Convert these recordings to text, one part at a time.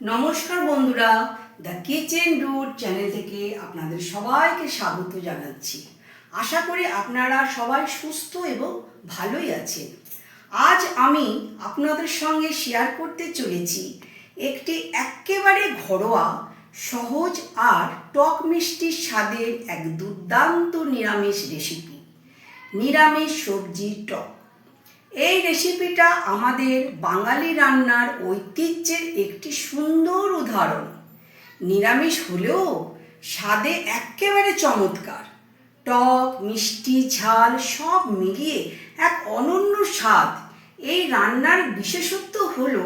নমস্কার বন্ধুরা, the kitchen root channel থেকে আপনাদের সবাইকে স্বাগত জানাচ্ছি। আশা করি আপনারা সবাই সুস্থ এবং ভালোই আছেন। আজ আমি আপনাদের সঙ্গে শেয়ার করতে চলেছি একটি একেবারে ঘরোয়া, সহজ আর টক মিষ্টি স্বাদের এক দুর্দান্ত নিরামিষ রেসিপি নিরামিষ সবজি টক। এই রেসিপিটা আমাদের বাঙালি রান্নার ঐতিহ্যের একটি সুন্দর উদাহরণ। নিরামিষ হলেও স্বাদে একেবারে চমৎকার। টক, মিষ্টি, ঝাল সব মিলিয়ে এক অনন্য স্বাদ। এই রান্নার বিশেষত্ব হলো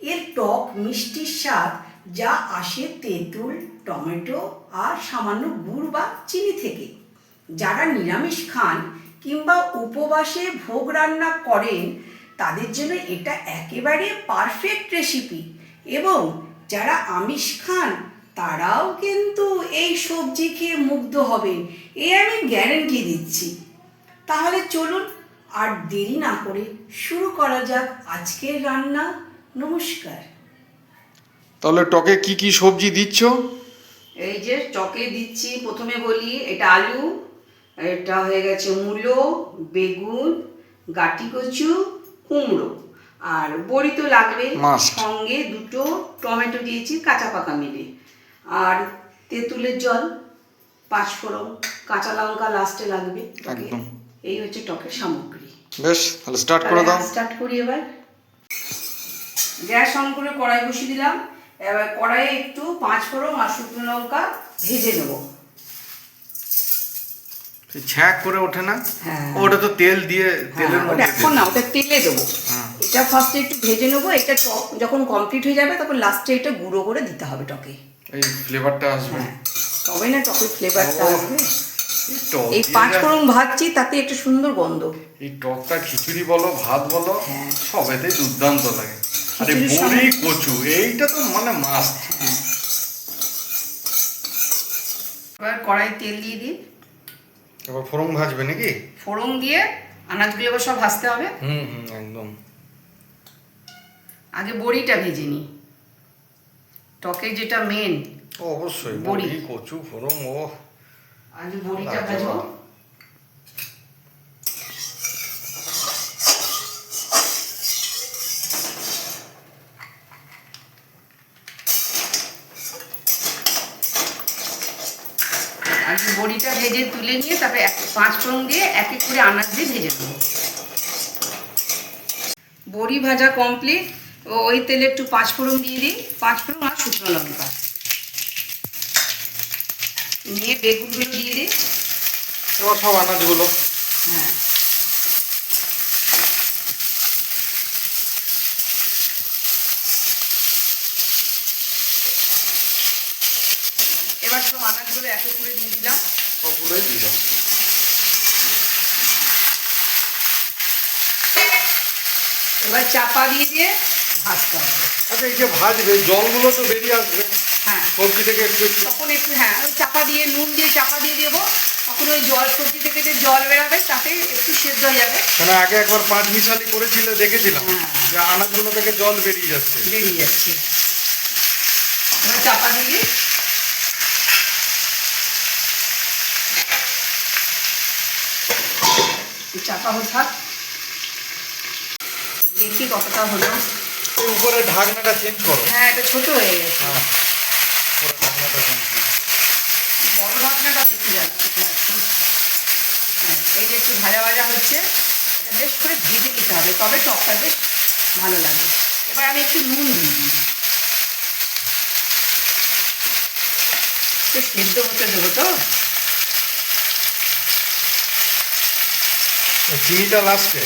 এর টক মিষ্টির স্বাদ, যা আসে তেঁতুল, টমেটো আর সামান্য গুড় বা চিনি থেকে। যারা নিরামিষ খান কিংবা উপবাসে ভোগ রান্না করেন তাদের জন্য এটা একেবারে পারফেক্ট রেসিপি এবং যারা আমিষ খান তারাও কিন্তু এই সবজি খেয়ে মুগ্ধ হবেন এ আমি গ্যারেন্টি দিচ্ছি। তাহলে চলুন আর দেরি না করে শুরু করা যাক আজকের রান্না। নমস্কার। তাহলে টকে কি কি সবজি দিচ্ছ? এই যে টকে দিচ্ছি প্রথমে বলি এটা আলু এটা হয়ে গেছে মূলো বেগুন গাটি কচু কুমড়ো। আর বড়ি তো লাগবে। সঙ্গে দুটো টমেটো দিয়েছি কাঁচা পাকা মিলে। আর তেঁতুলের জল পাঁচফোড়ন কাঁচা লঙ্কা লাস্টে লাগবে এই হচ্ছে টকের সামগ্রী। বেশ তাহলে স্টার্ট করে দাও। স্টার্ট করি এবার। গ্যাস অন করে কড়াই বসিয়ে দিলাম। এবার কড়াইয়ে একটু পাঁচ ফোড়ন আর শুকনো লঙ্কা ভেজে নেব। ছ্যাঁক করে ওঠে না। হ্যাঁ। ওটা তো তেল দিয়ে তেলের হ্যাঁ, মধ্যে এখন না ওটা তেলে দেবো। হ্যাঁ। এটা ফার্স্টে একটু ভেজে নেব এটা টক যখন কমপ্লিট হয়ে যাবে তখন লাস্টে এটা গুঁড়ো করে দিতে হবে টকে। এই ফ্লেভারটা আসবে। তবে না টকের ফ্লেভারটা আসবে। এই টক পাঁচ ফোড়ন ভাজছি তাতে একটা সুন্দর গন্ধ। এই টকটা খিচুড়ি বলো ভাত বলো। সবেতেই দুর্দান্ত লাগে। আরে বড়ি কচু এইটা তো মানে মাস্ট এবার কড়াই তেল দিয়ে দিই। এবার ফোড়ন ভাজবে নাকি? ফোড়ন দিয়ে আনাজগুলো এবার সব ভাজতে হবে। হুম হুম একদম। আগে বড়িটা ভেজে নি টকে যেটা মেন ও অবশ্যই বড়ি। কচু ফোড়ন ও আগে বড়িটা ভাজো ভাজবো। আগে বড়িটা ভেজে তুলে নিয়ে তারপরে এক পাঁচ ফোড়ন দিয়ে এক এক করে আনাজ দিয়ে ভেজে দেবো বড়ি ভাজা কমপ্লিট ওই তেলে একটু পাঁচ ফোড়ন দিয়ে দিই। পাঁচ ফোড়ন আর শুকনো লঙ্কা। নিয়ে বেগুনগুলো দিয়ে দিই। সব আনাজগুলো। হ্যাঁ এবার সব আনাজগুলো এক এক করে দিয়ে দিলাম সবগুলোই দিয়ে দাও এবার চাপা দিয়ে দিয়ে ভাজতে হবে। আচ্ছা এই যে ভাজবে জলগুলো তো বেরিয়ে আসবে। হ্যাঁ। সবজি থেকে একটু একটু। তখন একটু হ্যাঁ ওই চাপা দিয়ে নুন দিয়ে চাপা দিয়ে দেবো। তখন ওই জল সবজি থেকে যে জল বেরাবে তাতে একটু সেদ্ধ হয়ে যাবে। কেন আগে একবার পাঁচ মিশালি করেছিলে দেখেছিলাম। হ্যাঁ। যে আনাজগুলো থেকে জল বেরিয়ে যাচ্ছে। বেরিয়ে যাচ্ছে। চাপা দিয়ে দিই এই চাপা হয়ে থাক। দেখি কতটা হলো। উপরে ঢাকনাটা চেঞ্জ করো। হ্যাঁ এটা ছোট হয়ে গেছে। হ্যাঁ উপরে ঢাকনাটা চেঞ্জ করো। বড় ঢাকনাটা দেখি হ্যাঁ এই যে একটু ভাজা ভাজা হচ্ছে এটা বেশ করে ভেজে নিতে হবে তবে টকটা বেশ ভালো লাগবে এবার আমি একটু নুন দিয়ে দিই। একটু সেদ্ধ হতে দেবো তো? চিনিটা লাস্টে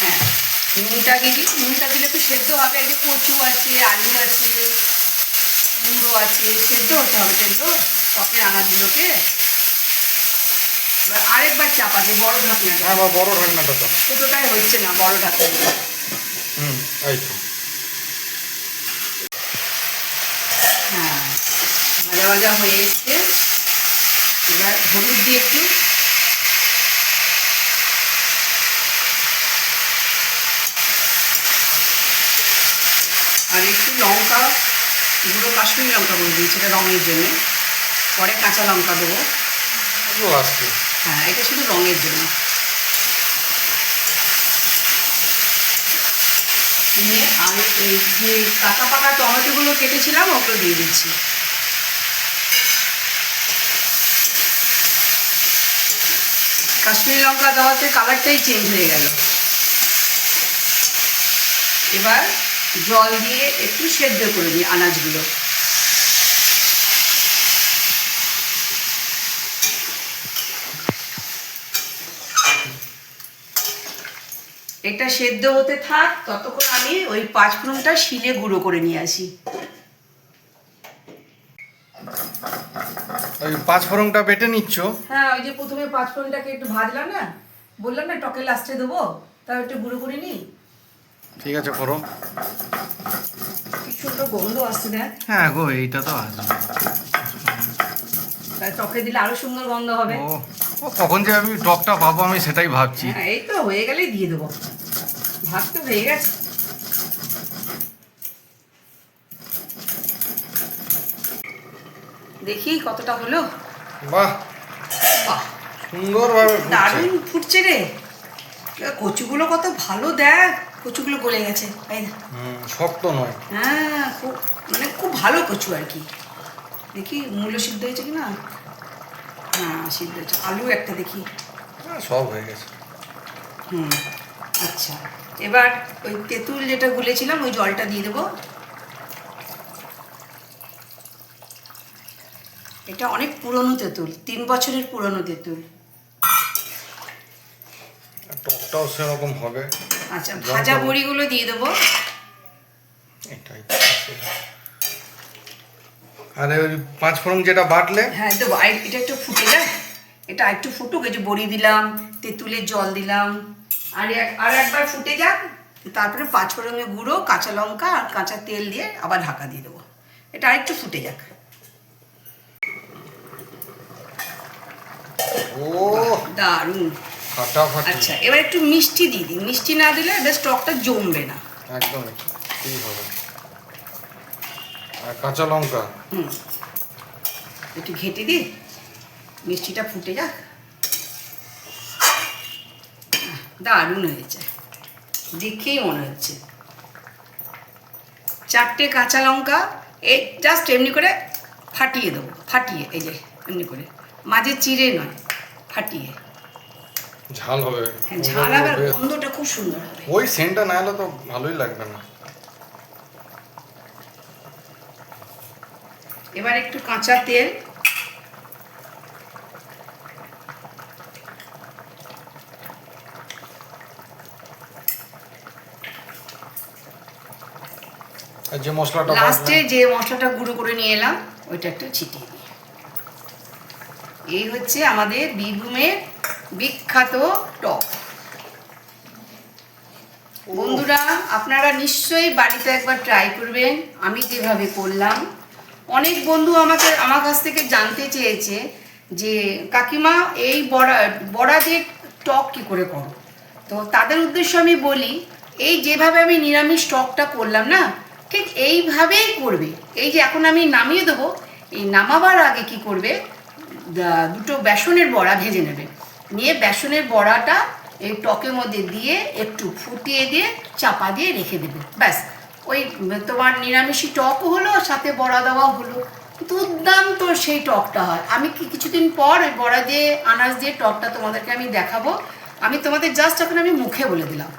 হ্যাঁ নুনটা দিয়ে দিই নুনটা দিলে একটু সেদ্ধ হবে এই যে কচু আছে আলু আছে কুমড়ো আছে সেদ্ধ হতে হবে সেগুলো টকের আনাজগুলোকে এবার আরেকবার চাপা দিই বড় ঢাকনাটা। হ্যাঁ বা বড় ঢাকনাটা তো ছোটোটাই হচ্ছে না বড় ঢাকনা হুম এই তো। হ্যাঁ ভাজা ভাজা হয়ে এসছে। এবার হলুদ দিয়ে একটু আর একটু লঙ্কা গুঁড়ো কাশ্মীরি লঙ্কা বলে দিয়েছি এটা রঙের জন্য। পরে কাঁচা লঙ্কা দেবো। হ্যাঁ এটা শুধু রঙের জন্য। দিয়ে আর এই যে কাঁচা পাকা টমেটোগুলো কেটেছিলাম ওগুলো দিয়ে দিচ্ছি। কাশ্মীরি লঙ্কা দেওয়াতে কালারটাই চেঞ্জ হয়ে গেল। এবার জল দিয়ে একটু সেদ্ধ করে দিই আনাজগুলো। এটা সেদ্ধ হতে থাক ততক্ষণ আমি ওই পাঁচ ফোড়নটা শিলে গুঁড়ো করে নিয়ে আসি। ওই পাঁচ ফোড়নটা বেটে নিচ্ছ? হ্যাঁ ওই যে প্রথমে পাঁচ ফোড়নটাকে একটু ভাজলাম না বললাম না টকে লাস্টে দেবো তাও একটু গুঁড়ো করে নিই। ঠিক আছে করো সুন্দর গন্ধ আসছে দেখ হ্যাঁ গো এইটা তো আসবে তাই টকে দিলে আরও সুন্দর গন্ধ হবে। ও কখন যে আমি টকটা পাবো আমি সেটাই ভাবছি। হ্যাঁ এই তো হয়ে গেলেই দিয়ে দেবো। ভাত তো হয়ে গেছে। দেখি কতটা হলো। বাহ বাহ। সুন্দরভাবে। দারুণ ফুটছে রে। কচুগুলো কত ভালো দেখ। কচুগুলো গলে গেছে তাই না? শক্ত নয়। হ্যাঁ খুব মানে খুব ভালো কচু আর কি। দেখি মূল্য সিদ্ধ হয়েছে কি না হ্যাঁ সিদ্ধ হয়েছে। আলু একটা দেখি। হ্যাঁ, সব হয়ে গেছে। হুম আচ্ছা। এবার ওই তেঁতুল যেটা গুলেছিলাম ওই জলটা দিয়ে দেবো। এটা অনেক পুরনো তেঁতুল তিন বছরের পুরনো তেঁতুল। টকটাও সেরকম হবে। আচ্ছা ভাজা। বড়িগুলো দিয়ে দেবো। এটাই আরে ওই পাঁচ ফোড়ন যেটা বাটলে? হ্যাঁ দেবো। এটা একটু ফুটে যায়? এটা একটু ফুটুক এই যে বড়ি দিলাম তেঁতুলের জল দিলাম। আর এক- আর একবার ফুটে যাক তারপরে পাঁচ ফোড়নের গুঁড়ো কাঁচা লঙ্কা আর কাঁচা তেল দিয়ে আবার ঢাকা দিয়ে দেবো। এটা আরেকটু ফুটে যাক। ও দারুণ। ফাটাফাটি আচ্ছা এবার একটু মিষ্টি দিয়ে দিই। মিষ্টি না দিলে বেশ টকটা জমবে না। একদমই ঠিক হবে? আর কাঁচা লঙ্কা? হুম। একটু ঘেটে দিই মিষ্টিটা ফুটে যাক। দারুণ হয়েছে। দেখেই মনে হচ্ছে। চারটে কাঁচা লঙ্কা এই জাস্ট এমনি করে ফাটিয়ে দেবো। ফাটিয়ে এই যে এমনি করে। মাঝে চিড়ে নয় ফাটিয়ে। ঝাল হবে। হ্যাঁ ঝাল আবার গন্ধটা খুব সুন্দর হবে। ওই সেন্টটা না এলে তো ভালোই লাগবে না। এবার একটু কাঁচা তেল। যে মশলাটা লাস্টে যে মশলাটা গুঁড়ো করে নিয়ে এলাম ওইটা একটু ছিটিয়ে দিই এই হচ্ছে আমাদের বীরভূমের বিখ্যাত টক বন্ধুরা আপনারা নিশ্চয়ই বাড়িতে একবার ট্রাই করবেন। আমি যেভাবে করলাম। অনেক বন্ধু আমাকে আমার কাছ থেকে জানতে চেয়েছে যে কাকিমা এই বড়া বড়া যে টক কী করে করো? তো তাদের উদ্দেশ্যে আমি বলি এই যেভাবে আমি নিরামিষ টকটা করলাম না ঠিক এইভাবেই করবে। এই যে এখন আমি নামিয়ে দেবো এই নামাবার আগে কি করবে? দুটো বেসনের বড়া ভেজে নেবে। নিয়ে বেসনের বড়াটা এই টকের মধ্যে দিয়ে একটু ফুটিয়ে দিয়ে চাপা দিয়ে রেখে দেবে। ব্যাস ওই তোমার নিরামিষি টকও হলো সাথে বড়া দেওয়াও হলো। দুর্দান্ত সেই টকটা হয়। আমি কি কিছুদিন পর ওই বড়া দিয়ে আনাজ দিয়ে টকটা তোমাদেরকে আমি দেখাবো। আমি তোমাদের জাস্ট এখন আমি মুখে বলে দিলাম।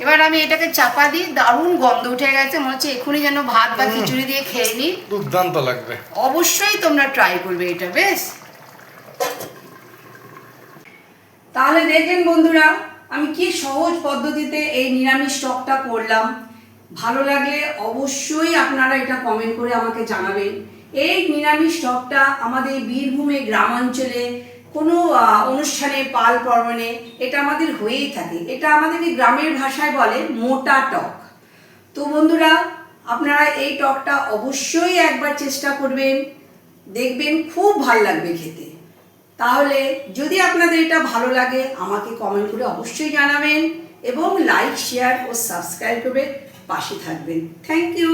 এবার আমি এটাকে চাপা দিই দারুণ গন্ধ উঠে গেছে। মনে হচ্ছে এক্ষুনি যেন ভাত বা খিচুড়ি দিয়ে খেয়ে নিই। দুর্দান্ত লাগবে। অবশ্যই তোমরা ট্রাই করবে এটা বেশ। তাহলে দেখলেন বন্ধুরা, আমি কি সহজ পদ্ধতিতে এই নিরামিষ টকটা করলাম। ভালো লাগলে অবশ্যই আপনারা এটা কমেন্ট করে আমাকে জানাবেন। এই নিরামিষ টকটা আমাদের বীরভূমে গ্রামাঞ্চলে কোনো অনুষ্ঠানে, পাল পর্বণে এটা আমাদের হয়েই থাকে। এটা আমাদেরকে গ্রামের ভাষায় বলে মোটা টক। তো বন্ধুরা, আপনারা এই টকটা অবশ্যই একবার চেষ্টা করবেন। দেখবেন খুব ভালো লাগবে খেতে। তাহলে যদি আপনাদের এটা ভালো লাগে, আমাকে কমেন্ট করে অবশ্যই জানাবেন এবং লাইক শেয়ার ও সাবস্ক্রাইব করে পাশে থাকবেন। Thank you